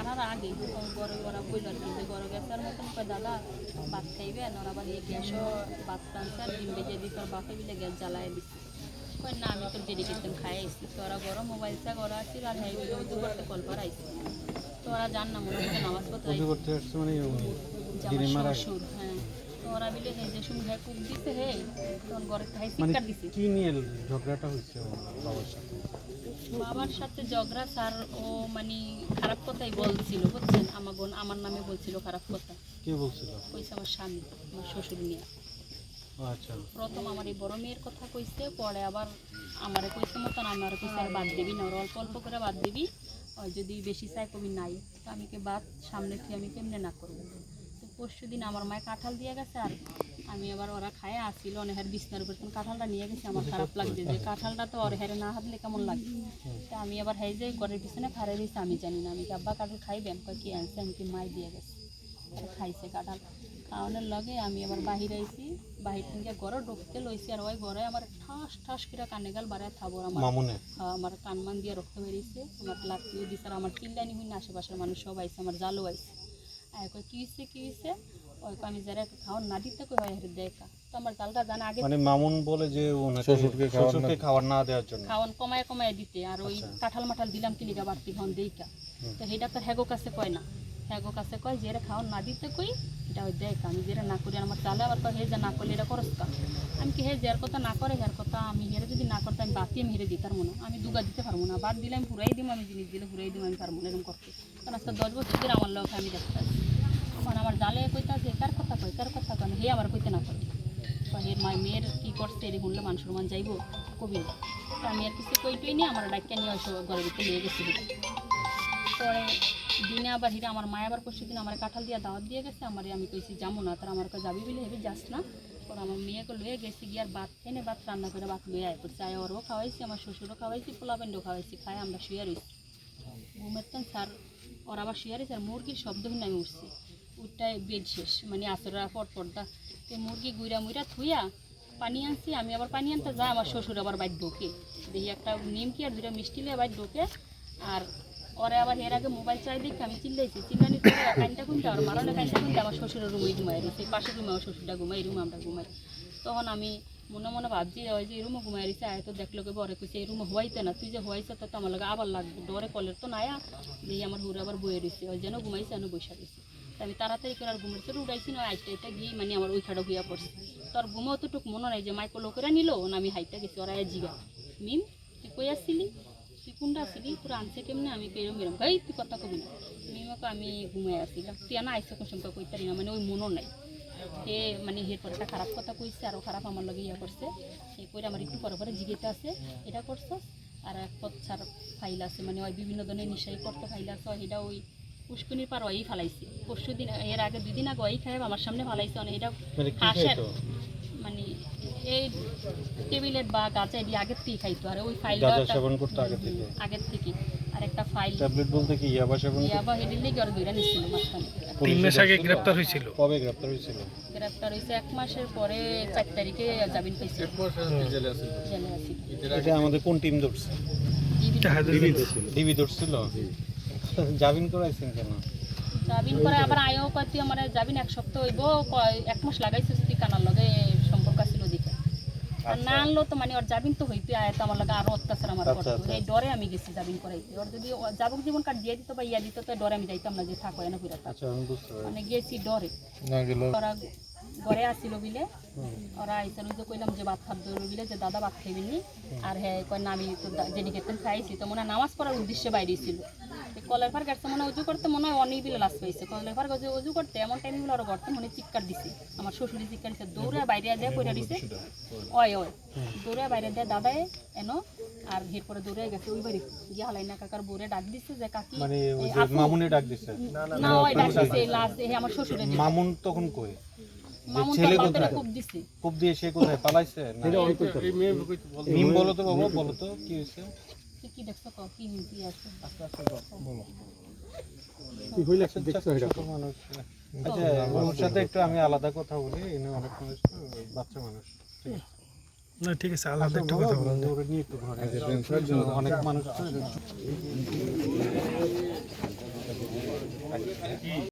মারার আগে গরু ওরা কইল আর কি গরু গেছে আর মতন কয় দাদা ভাত খাইবে আর ওরা বাড়ি গ্যাসও ভাত টানছে আর ডিম বেজে দিত বাপে মিলে গ্যাস জ্বালায় দিচ্ছে কয় না আমি তো দেরি করতাম খাই আসছি তো ওরা গরম মোবাইল চা গরম আসছি আর হ্যাঁ উদু করতে কল করা আইসি তো ওরা জান না মনে হয় নামাজ পড়তে আসছে মানে দিনে মারা শ্বশুর হ্যাঁ। ওরা মিলে হে যে সময় হ্যাঁ কুক দিছে হে তখন ঘরে খাই মানে শিকার দিছে। কি নিয়ে ঝগড়াটা হচ্ছে? বাবার সাথে বাবার সাথে ঝগড়া স্যার ও মানে খারাপ কথাই বলছিল বুঝছেন? আমার বোন আমার নামে বলছিল খারাপ কথা। কে বলছিল? কইছে আমার স্বামী আমার শ্বশুর নিয়ে আচ্ছা। প্রথম আমার এই বড় মেয়ের কথা কইছে পরে আবার আমারে কইছে মতন আমার কইছে আর বাদ দিবি না ওর অল্প অল্প করে বাদ দিবি আর যদি বেশি চাই কবি নাই তো আমি কে বাদ সামনে থেকে আমি কেমনে না করব? তো পরশু দিন আমার মায়ে কাঁঠাল দিয়ে গেছে আর আমি আবার ওরা খায় আসছিল অনেকের বিছনার উপর তখন কাঁঠালটা নিয়ে গেছি আমার খারাপ লাগছে যে কাঁঠালটা তো ওর হেরে না হাতলে কেমন লাগে? তা আমি আবার হ্যাঁ যে ঘরের পিছনে খারে দিয়েছি আমি জানি না আমি কি আব্বা কাঁঠাল খাইবেন কয় কি আনছে? আমি কি মাই দিয়ে গেছে খাইছে কাঁঠাল। খাওয়ানোর লগে আমি আবার বাহির আইছি বাহির থেকে ঘরে ঢুকতে লইছি আর ওই ঘরে আমার ঠাস ঠাস করে কানে গাল বাড়ায় থাবর আমার। হ্যাঁ, আমার কানমান দিয়ে রক্ত বেরিয়েছে আমার লাঠিও দিছে আর আমার চিল্লানি হইনি আশেপাশের মানুষ সব আইছে আমার জালও আইছে। আর কই কি হয়েছে কি হয়েছে ওই আমি যারা খাওয়ার না দিতে কই হয় হেরে দেখা তো আমার জালটা জানা আগে মানে মামুন বলে যে ওনাকে শ্বশুরকে খাওয়ার না- শ্বশুরকে খাবার না দেওয়ার জন্য। খাওয়ান কমায় কমায় দিতে আর ওই আচ্ছা। কাঁঠাল মাঠাল দিলাম কি লিগা বাড়তি খাওয়ান দেইকা। তো সেটা তো হ্যাগো কাছে কয় না। হ্যাগো কাছে কয় যে এরা খাওয়ান না দিতে কই এটা ওই আমি যেটা না করি আমার চালে আবার কয় হে যে না করলে এটা করস কা? আমি কি হে যার কথা না করে যার কথা আমি হেরে যদি না করতে আমি বাতি আমি হেরে দিতার মনে আমি দুগা দিতে পারব না। বাদ দিলে আমি পুরাই দিব আমি জিনিস দিলে পুরাই দিব আমি পারব না এরকম করতে। কারণ আজকে দশ বছর ধরে আমার লোক আমি দেখতে এখন আমার জালে কইতা যে কার কথা কয়, কার কথা কয়? হে আমার কইতে না কয়। এর মায়ের মেয়ের কী করছে? এর বললে শুনলে মান যাইব, কবি আমি আর কিছু কইটই নি, আমার ডাক্তার নিয়ে সব ঘরের ভিতরে নিয়ে গেছিল পরে দিনে আবার হিরে আমার মায় আবার পরশু দিন আমার কাঁঠাল দিয়ে দাওয়াত দিয়ে গেছে, আমার আমি কইছি যাব না, তার আমার কাছে যাবি বলে হেবি যাস না। পরে আমার মেয়েকে লয়ে গেছি, গিয়ে আর ভাত খেয়ে ভাত রান্না করে ভাত লয়ে আয় করছি। আয় ওরও খাওয়াইছি, আমার শ্বশুরও খাওয়াইছি পোলা পেন্ডও খাওয়াইছি খাই আমরা শুয়ে রয়েছি ঘুমের স্যার, ওর আবার শুয়ে রয়েছে আর মুরগির শব্দ আমি উঠছি। উঠটাই বেড শেষ মানে আসরা পট পটদা তো মুরগি গুইরা মুইরা থুইয়া পানি আনছি, আমি আবার পানি আনতে যাই, আমার শ্বশুর আবার বাইর ঢোকে দেখি একটা নিমকি আর দুটা মিষ্টি লিয়ে বাইর ঢোকে আর ওরে আবার এর আগে মোবাইল চাই দেখে আমি চিল্লাইছি, চিল্লানি তো কাইনটা কুনতে আর মারানো কাইনটা কুনতে আমার শ্বশুরের রুমে ঘুমাই রয়েছে পাশের রুমে আমার শ্বশুরটা ঘুমাই রুমে আমরা ঘুমাই। তখন আমি মনে মনে ভাবছি, ওই যে রুমে ঘুমাই রয়েছে, আয় তো দেখল কে বরে কইছে, এই রুমে না, তুই যে হওয়াইছে তো আমার লাগে আবার লাগবে, ডরে কলের তো নায়া দেখি আমার হুরে আবার বয়ে রয়েছে, ওই যেন ঘুমাইছে, যেন বৈশা রয়েছে। আমি তাড়াতাড়ি করে আর ঘুমের চলে উঠাইছি না আইটা এটা গিয়ে মানে আমার ওই খাড়া হইয়া পড়ছে। তোর ঘুমো অতটুক মনে নাই যে মাইকো লোকেরা নিল, না আমি হাইটা গেছি, ওরা জিগা। মিম, তুই কই আসছিলি? তুই কোনটা আসছিলি? তোর আনছে কেমনে? আমি কেরম এরম ভাই তুই কথা কবি না। মিমাকে আমি ঘুমাই আসছিলাম তুই না আইসে কোন সময় কইতারি না মানে ওই মনও নাই। সে মানে হের পর খারাপ কথা কইছে, আরও খারাপ আমার লগে ইয়া করছে। সেই করে আমার একটু পরে পরে জিগেতে আছে। এটা করছ আর এক পচ্ছার ফাইল আছে মানে ওই বিভিন্ন ধরনের নিশাই করতে ফাইল আছে এটা ওই পুষ্কনির পার ওই ফালাইছি। পরশু দিন এর আগে দুই দিন আগে ওই খাই আমার সামনে ফালাইছে অনেক এটা মানে হাঁসের মানে এই টেবিলের বা গাছা এটি আগের থেকে খাইতো আর ওই ফাইল সেবন করতো আগে থেকে? আগের থেকে আর একটা ফাইল ট্যাবলেট বলতে কি ইয়াবা সেবন ইয়াবা হেডির লেগে আর দুইটা নিচ্ছিল মাঝখানে। তিন মাস আগে গ্রেপ্তার হয়েছিল। কবে গ্রেপ্তার হয়েছিল? গ্রেপ্তার হয়েছে এক মাসের পরে চার তারিখে জামিন পেয়েছে। জেলে আছি। এটা আমাদের কোন টিম ধরছে? ডিবি ধরছিল? জামিন করাইছেন কেন? জামিন করে আবার আয়ও কয় আমার জামিন এক সপ্তাহ হইব এক মাস লাগাইছিস তুই কানার লগে সম্পর্ক ছিল দেখে আর না আনলো তো মানে ওর জামিন তো হইতে আয় তো আমার লগে আরও অত্যাচার আমার আচ্ছা, করতো। আচ্ছা, এই ডরে আমি গেছি জামিন করাইতে ওর যদি যাবক জীবন কার্ড দিয়ে দিত বা ইয়া দিত তো ডরে আমি যাইতাম না যে থাকো না ফিরে আচ্ছা আমি বুঝতে পারছি। মানে গেছি ডরে। না গেল ওরা ঘরে আসছিল বিলে। ওরা আইসা রইতে কইলাম যে ভাত খাদ্য বিলে যে দাদা ভাত খাইবেন নি। আর হ্যাঁ কয় না আমি তো যেদিকে তেন খাইছি। তো মনে নামাজ পড়ার উদ্দেশ্যে বাইরে ছিল। কলের ফার গেছে মনে উজু করতে মনে হয় অনেক বিলে লাশ পাইছে কলের ফার গেছে উজু করতে এমন টাইমগুলো ওরা করতে মনে চিৎকার দিছে। আমার শ্বশুরি চিৎকার দিছে দৌড়ে বাইরে দেয় পড়ে দিছে। ওয় ওয়। দৌড়ে বাইরে দেয় দাদায় এনো। আর এরপরে দৌড়ে গেছে ওই বাড়ি। গিয়ে হালাই না কাকার বোরে ডাক দিছে যে কাকি মানে ওই যে মামুনে ডাক দিছে? না ওই ডাক দিছে লাশ আমার শ্বশুরে মামুন তখন কই? ছেলে কোথায়? খুব দিছে। কোপ দিয়ে সে কোথায়? পালাইছে? না? মিম বলো তো বাবা বলো তো কি হয়েছে? কি দেখছ কও কি নিতি আছে? ছোট মানুষ। আচ্ছা ওর সাথে একটু আমি আলাদা কথা বলি ইনি অনেক মানুষ বাচ্চা মানুষ। না ঠিক আছে আলাদা একটা কথা বলুন ওরে নিয়ে একটু ঘরে অনেক মানুষ